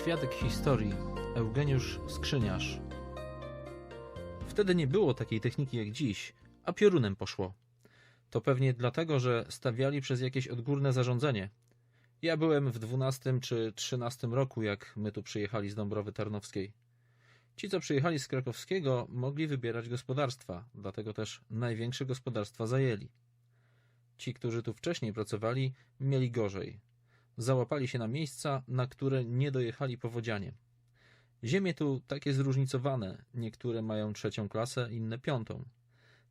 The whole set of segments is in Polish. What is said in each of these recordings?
Świadek historii Eugeniusz Skrzyniarz. Wtedy nie było takiej techniki jak dziś, a piorunem poszło. To pewnie dlatego, że stawiali przez jakieś odgórne zarządzenie. Ja byłem w dwunastym czy trzynastym roku, jak my tu przyjechali z Dąbrowy Tarnowskiej. Ci, co przyjechali z Krakowskiego, mogli wybierać gospodarstwa, dlatego też największe gospodarstwa zajęli. Ci, którzy tu wcześniej pracowali, mieli gorzej. Załapali się na miejsca, na które nie dojechali powodzianie. Ziemie tu takie zróżnicowane, niektóre mają trzecią klasę, inne piątą.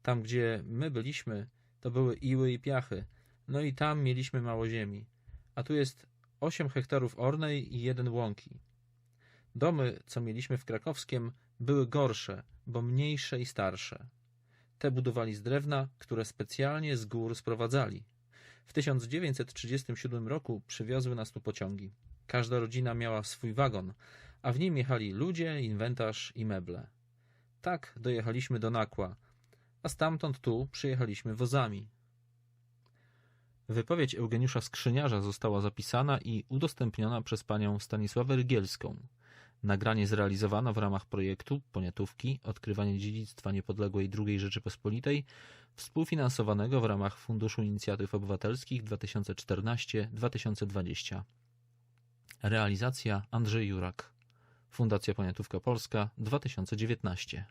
Tam, gdzie my byliśmy, to były iły i piachy, no i tam mieliśmy mało ziemi. A tu jest 8 hektarów ornej i jeden łąki. Domy, co mieliśmy w Krakowskiem, były gorsze, bo mniejsze i starsze. Te budowali z drewna, które specjalnie z gór sprowadzali. W 1937 roku przywiozły nas tu pociągi. Każda rodzina miała swój wagon, a w nim jechali ludzie, inwentarz i meble. Tak dojechaliśmy do Nakła, a stamtąd tu przyjechaliśmy wozami. Wypowiedź Eugeniusza Skrzyniarza została zapisana i udostępniona przez panią Stanisławę Rygielską. Nagranie zrealizowano w ramach projektu Poniatówki Odkrywanie dziedzictwa niepodległej II Rzeczypospolitej współfinansowanego w ramach Funduszu Inicjatyw Obywatelskich 2014-2020. Realizacja Andrzej Jurak. Fundacja Poniatówka Polska 2019